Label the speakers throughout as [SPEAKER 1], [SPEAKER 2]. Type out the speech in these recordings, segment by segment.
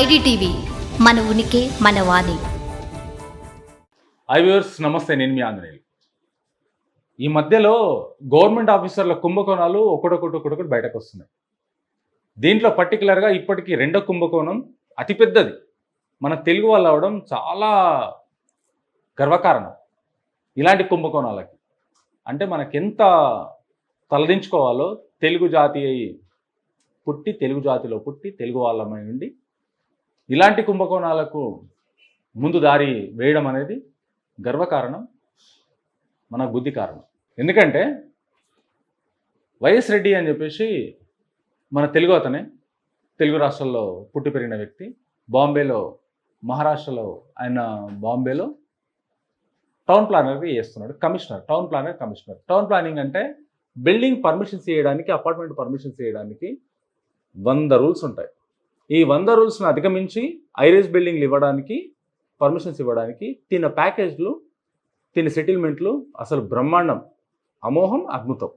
[SPEAKER 1] IDTV మన ఉనికి మన వాణి.
[SPEAKER 2] ఐ వ్యూవర్స్ నమస్తే నేను మీ ఆంజనేయులు. ఈ మధ్యలో గవర్నమెంట్ ఆఫీసర్ల కుంభకోణాలు ఒకటొకటి ఒకటొకటి బయటకు వస్తున్నాయి. దీంట్లో పర్టికులర్గా ఇప్పటికీ రెండో కుంభకోణం అతిపెద్దది మన తెలుగు వాళ్ళు అవడం చాలా గర్వకారణం ఇలాంటి కుంభకోణాలకి. అంటే మనకెంత తలదించుకోవాలో తెలుగు జాతి అయి పుట్టి తెలుగు జాతిలో పుట్టి తెలుగు వాళ్ళమై ఉండి ఇలాంటి కుంభకోణాలకు ముందు దారి వేయడం అనేది గర్వకారణం మన బుద్ధి కారణం. ఎందుకంటే వైఎస్ రెడ్డి అని చెప్పేసి మన తెలుగు అతనే. తెలుగు రాష్ట్రాల్లో పుట్టి పెరిగిన వ్యక్తి. బాంబేలో మహారాష్ట్రలో ఆయన బాంబేలో టౌన్ ప్లానర్గా చేస్తున్నాడు. Commissioner town planner commissioner. Town planning అంటే బిల్డింగ్ పర్మిషన్స్ చేయడానికి అపార్ట్మెంట్ పర్మిషన్స్ చేయడానికి వంద రూల్స్ ఉంటాయి. ఈ వంద రూల్స్ను అధిగమించి ఐరేజ్ బిల్డింగ్లు ఇవ్వడానికి పర్మిషన్స్ ఇవ్వడానికి తిన ప్యాకేజ్లు తిన సెటిల్మెంట్లు అసలు బ్రహ్మాండం అమోహం అద్భుతం.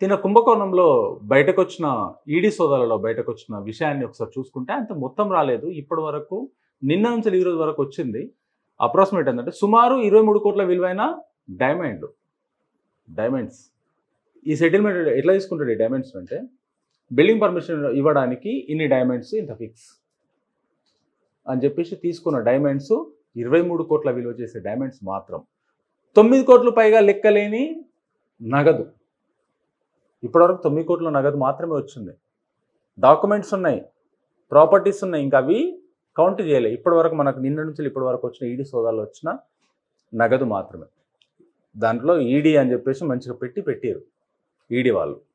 [SPEAKER 2] తిన కుంభకోణంలో బయటకు వచ్చిన ఈడీ సోదాలలో బయటకు వచ్చిన విషయాన్ని ఒకసారి చూసుకుంటే అంత మొత్తం రాలేదు. ఇప్పటి వరకు నిన్న నుంచి ఈ రోజు వరకు వచ్చింది. అప్రాక్సిమేట్ ఏంటంటే సుమారు ఇరవై మూడు కోట్ల విలువైన డైమండ్లు డైమండ్స్. ఈ సెటిల్మెంట్ ఎట్లా తీసుకుంటాడు ఈ డైమండ్స్ అంటే బిల్డింగ్ పర్మిషన్ ఇవ్వడానికి ఇన్ని డైమండ్స్ ఇంత ఫిక్స్ అని చెప్పేసి తీసుకున్న డైమండ్స్ ఇరవై మూడు కోట్ల విలువ చేసే డైమండ్స్ మాత్రం. తొమ్మిది కోట్లు పైగా లెక్కలేని నగదు. ఇప్పటివరకు తొమ్మిది కోట్ల నగదు మాత్రమే వచ్చింది. డాక్యుమెంట్స్ ఉన్నాయి ప్రాపర్టీస్ ఉన్నాయి ఇంకా అవి కౌంట్ చేయలే. ఇప్పటివరకు మనకు నిన్న నుంచి ఇప్పటి వరకు వచ్చిన ఈడీ సోదాలు వచ్చిన నగదు మాత్రమే. దాంట్లో ఈడీ అని చెప్పేసి మంచిగా పెట్టి పెట్టారు. ఈడీ వాళ్ళు.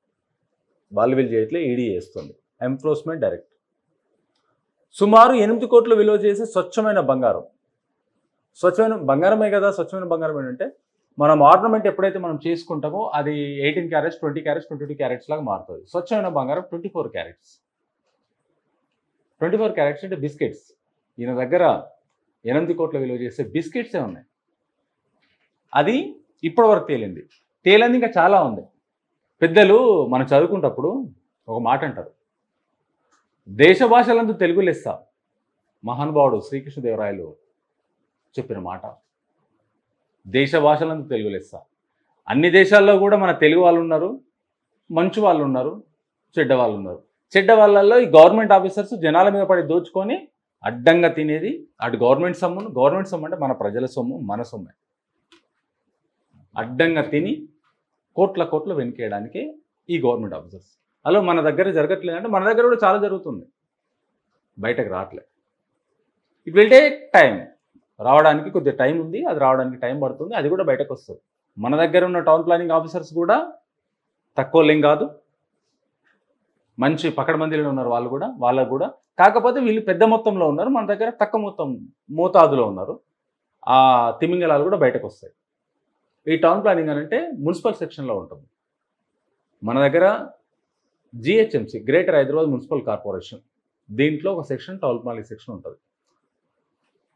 [SPEAKER 2] వాళ్ళు వీళ్ళు చేయట్లే ఈడీ చేస్తుంది. ఎంఫోర్స్మెంట్ డైరెక్ట్ సుమారు ఎనిమిది కోట్లు విలువ చేసే స్వచ్ఛమైన బంగారం. స్వచ్ఛమైన బంగారమే కదా స్వచ్ఛమైన బంగారం ఏంటంటే మనం ఆర్నమెంట్ ఎప్పుడైతే మనం చేసుకుంటామో అది eighteen carats twenty carats twenty two carats లాగా మారుతుంది. స్వచ్ఛమైన బంగారం twenty four carats twenty four carats అంటే బిస్కెట్స్ ఈయన దగ్గర ఎనిమిది కోట్ల విలువ చేసే బిస్కెట్సే ఉన్నాయి. అది ఇప్పటివరకు తేలింది. తేలింది ఇంకా చాలా ఉంది. పెద్దలు మనం చదువుకుంటప్పుడు ఒక మాట అంటారు. దేశ భాషలందు తెలుగు లెస్స మహానుభావుడు శ్రీకృష్ణదేవరాయలు చెప్పిన మాట. దేశ భాషలందు తెలుగు లెస్స. అన్ని దేశాల్లో కూడా మన తెలుగు వాళ్ళు ఉన్నారు మంచి వాళ్ళు ఉన్నారు చెడ్డ వాళ్ళు ఉన్నారు చెడ్డ వాళ్ళల్లో ఈ గవర్నమెంట్ ఆఫీసర్స్ జనాల మీద పడి దోచుకొని అడ్డంగా తినేది అటు గవర్నమెంట్ సొమ్మును గవర్నమెంట్ సొమ్ము అంటే మన ప్రజల సొమ్ము మన సొమ్మే. అడ్డంగా తిని కోట్ల కోట్లు వెనుకేయడానికి ఈ గవర్నమెంట్ ఆఫీసర్స్. అలా మన దగ్గర జరగట్లేదు అంటే మన దగ్గర కూడా చాలా జరుగుతుంది. బయటకు రావట్లే. ఇట్ విల్ టేక్ టైం రావడానికి కొద్దిగా టైం ఉంది అది రావడానికి టైం పడుతుంది అది కూడా బయటకు వస్తుంది. మన దగ్గర ఉన్న టౌన్ ప్లానింగ్ ఆఫీసర్స్ కూడా తక్కువ లేం కాదు. మంచి పకడ మందిలో ఉన్నారు వాళ్ళు కూడా వాళ్ళకు కూడా. కాకపోతే వీళ్ళు పెద్ద మొత్తంలో ఉన్నారు మన దగ్గర తక్కువ మొత్తం మోతాదులో ఉన్నారు. ఆ తిమింగలాలు కూడా బయటకు వస్తాయి. ఈ టౌన్ ప్లానింగ్ అని అంటే మున్సిపల్ సెక్షన్లో ఉంటుంది. మన దగ్గర GHMC greater Hyderabad municipal corporation దీంట్లో ఒక సెక్షన్ టౌన్ ప్లానింగ్ సెక్షన్ ఉంటుంది.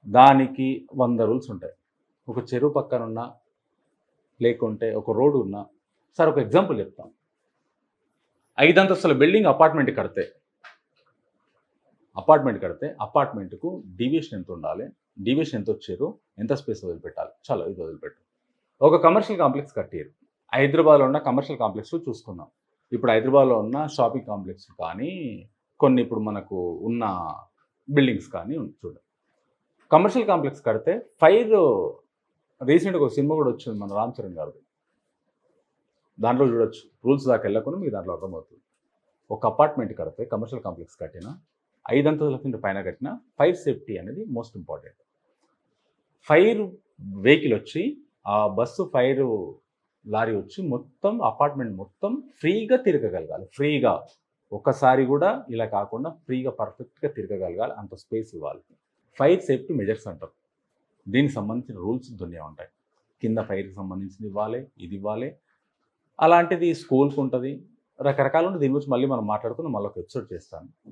[SPEAKER 2] దానికి వంద రూల్స్ ఉంటాయి. ఒక చెరువు పక్కన ఉన్నా లేకుంటే ఒక రోడ్డు ఉన్నా సార్ ఒక ఎగ్జాంపుల్ చెప్తాం. ఐదంతస్తుల బిల్డింగ్ అపార్ట్మెంట్ కడితే అపార్ట్మెంట్ కడితే అపార్ట్మెంట్కు డివియేషన్ ఎంత ఉండాలి? డివియేషన్ ఎంత వచ్చారు? ఎంత స్పేస్ వదిలిపెట్టాలి? చాలా ఇది వదిలిపెట్టు. ఒక కమర్షియల్ కాంప్లెక్స్ కట్టారు. హైదరాబాద్లో ఉన్న కమర్షియల్ కాంప్లెక్స్ చూసుకుందాం. ఇప్పుడు హైదరాబాద్లో ఉన్న షాపింగ్ కాంప్లెక్స్ కానీ కొన్ని ఇప్పుడు మనకు ఉన్న బిల్డింగ్స్ కానీ చూడండి కమర్షియల్ కాంప్లెక్స్ కడితే ఫైర్ రీసెంట్గా ఒక సినిమా కూడా వచ్చింది మన రామ్ చరణ్ గారిది. దాంట్లో చూడొచ్చు. రూల్స్ దాకా వెళ్ళకుండా మీకు దాంట్లో అర్థమవుతుంది. ఒక అపార్ట్మెంట్ కడితే కమర్షియల్ కాంప్లెక్స్ కట్టిన ఐదంతల కింద పైన కట్టిన ఫైర్ సేఫ్టీ అనేది మోస్ట్ ఇంపార్టెంట్ ఫైర్ వెహికల్ వచ్చి ఆ బస్సు ఫైర్ లారీ వచ్చి మొత్తం అపార్ట్మెంట్ మొత్తం ఫ్రీగా తిరగగలగాలి. ఫ్రీగా. ఒక్కసారి కూడా ఇలా కాకుండా ఫ్రీగా పర్ఫెక్ట్గా తిరగగలగాలి. అంత స్పేస్ ఇవ్వాలి. ఫైర్ సేఫ్టీ మెజర్స్ అంటారు. దీనికి సంబంధించిన రూల్స్ దునియా ఉంటాయి. కింద ఫైర్కి సంబంధించింది ఇవ్వాలి ఇది ఇవ్వాలి. అలాంటిది స్కూల్కి ఉంటుంది. రకరకాలు ఉంటుంది. దీని గురించి మళ్ళీ మనం మాట్లాడుకుని మళ్ళీ ఒక ఎపిసోడ్ చేస్తాను.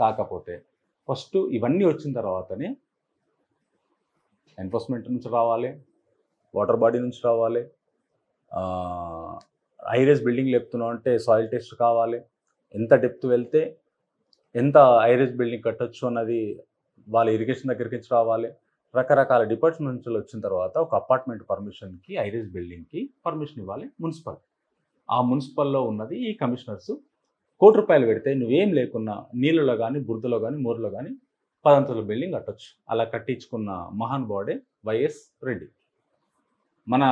[SPEAKER 2] కాకపోతే ఫస్ట్ ఇవన్నీ వచ్చిన తర్వాతనే ఎన్ఫోర్స్మెంట్ నుంచి రావాలి. వాటర్ బాడీ నుంచి రావాలి. ఐరేస్ బిల్డింగ్ లేపుతున్నాం అంటే సాయిల్ టెస్ట్ కావాలి. ఎంత డెప్త్ వెళ్తే ఎంత ఐరేస్ బిల్డింగ్ కట్టొచ్చు అన్నది వాళ్ళ ఇరిగేషన్ దగ్గరికి నుంచి రావాలి. రకరకాల డిపార్ట్మెంట్ నుంచి వచ్చిన తర్వాత ఒక అపార్ట్మెంట్ పర్మిషన్కి ఐరేస్ బిల్డింగ్కి పర్మిషన్ ఇవ్వాలి మున్సిపల్ ఆ మున్సిపల్లో ఉన్నది ఈ కమిషనర్స్ కోటి రూపాయలు పెడితే నువ్వేం లేకున్నా నీళ్ళలో కానీ బురదలో కానీ మోరులో కానీ పదంతల బిల్డింగ్ కట్టొచ్చు. అలా కట్టించుకున్న మహాన్ బాడే వైఎస్ రెడ్డి. మన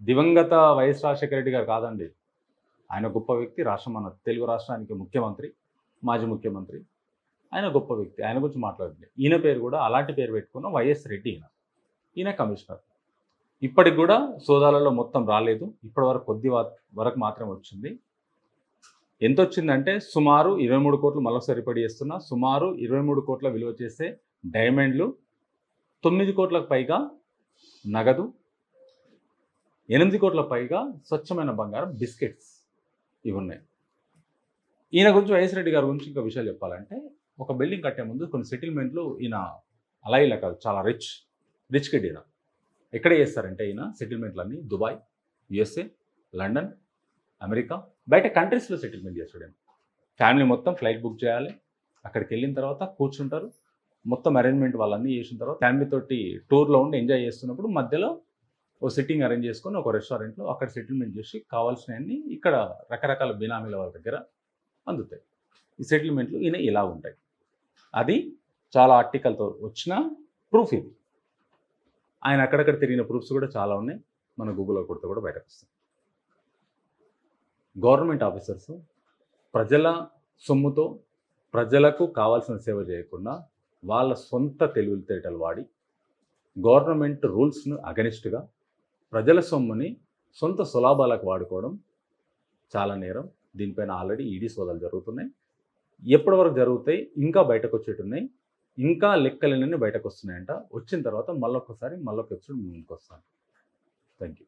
[SPEAKER 2] దివంగత వైఎస్ రాజశేఖర రెడ్డి గారు కాదండి. ఆయన గొప్ప వ్యక్తి రాష్ట్రం మన తెలుగు రాష్ట్రానికి ముఖ్యమంత్రి మాజీ ముఖ్యమంత్రి. ఆయన గొప్ప వ్యక్తి. ఆయన గురించి మాట్లాడండి. ఈయన పేరు కూడా అలాంటి పేరు పెట్టుకున్న వైఎస్ రెడ్డి ఈయన. ఈయన కమిషనర్. ఇప్పటికి కూడా సోదాలలో మొత్తం రాలేదు. ఇప్పటి వరకు కొద్ది వరకు మాత్రం వచ్చింది. ఎంత వచ్చిందంటే సుమారు ఇరవై మూడు కోట్లు మళ్ళీ సరిపడి చేస్తున్నా సుమారు ఇరవై మూడు కోట్ల విలువ చేసే డైమండ్లు తొమ్మిది కోట్లకు పైగా నగదు ఎనిమిది కోట్ల పైగా స్వచ్ఛమైన బంగారం బిస్కెట్స్ ఇవి ఉన్నాయి. ఈయన గురించి వైఎస్ రెడ్డి గారి గురించి ఇంకా విషయాలు చెప్పాలంటే ఒక బిల్డింగ్ కట్టే ముందు కొన్ని సెటిల్మెంట్లు ఈయన అలా ఇలా కాదు చాలా రిచ్ రిచ్ కిడ్ ఈయన. ఎక్కడ చేస్తారంటే ఈయన సెటిల్మెంట్లన్నీ దుబాయ్ యుఎస్ఏ లండన్ అమెరికా బయట కంట్రీస్లో సెటిల్మెంట్ చేస్తాడు ఈయన. ఫ్యామిలీ మొత్తం ఫ్లైట్ బుక్ చేయాలి అక్కడికి వెళ్ళిన తర్వాత కూర్చుంటారు మొత్తం అరేంజ్మెంట్ వాళ్ళన్నీ చేసిన తర్వాత ఫ్యామిలీ తోటి టూర్లో ఉండి ఎంజాయ్ చేస్తున్నప్పుడు మధ్యలో ఓ సిట్టింగ్ అరేంజ్ చేసుకొని ఒక రెస్టారెంట్లో అక్కడ సెటిల్మెంట్ చేసి కావాల్సినవన్నీ ఇక్కడ రకరకాల బినామీల వాళ్ళ దగ్గర అందుతాయి. ఈ సెటిల్మెంట్లు ఈయన ఇలా ఉంటాయి. అది చాలా ఆర్టికల్తో వచ్చిన ప్రూఫ్ ఇది. ఆయన అక్కడక్కడ తిరిగిన ప్రూఫ్స్ కూడా చాలా ఉన్నాయి. మన గూగుల్లో కొడితే కూడా బయటకు వస్తాయి. గవర్నమెంట్ ఆఫీసర్స్ ప్రజల సొమ్ముతో ప్రజలకు కావాల్సిన సేవ చేయకుండా వాళ్ళ సొంత తెలివితేటలు వాడి గవర్నమెంట్ రూల్స్ను అగనిస్ట్గా ప్రజల సొమ్ముని సొంత సులాభాలకు వాడుకోవడం చాలా నేరం. దీనిపైన ఆల్రెడీ ఈడీ సోదాలు జరుగుతున్నాయి. ఎప్పటి వరకు జరుగుతాయి? ఇంకా బయటకు వచ్చేటున్నాయి ఇంకా లెక్కలన్నీ బయటకు వస్తున్నాయంట వచ్చిన తర్వాత మళ్ళొకసారి మళ్ళొక ఎపిసోడ్ ముందుకు వస్తాను థ్యాంక్ యూ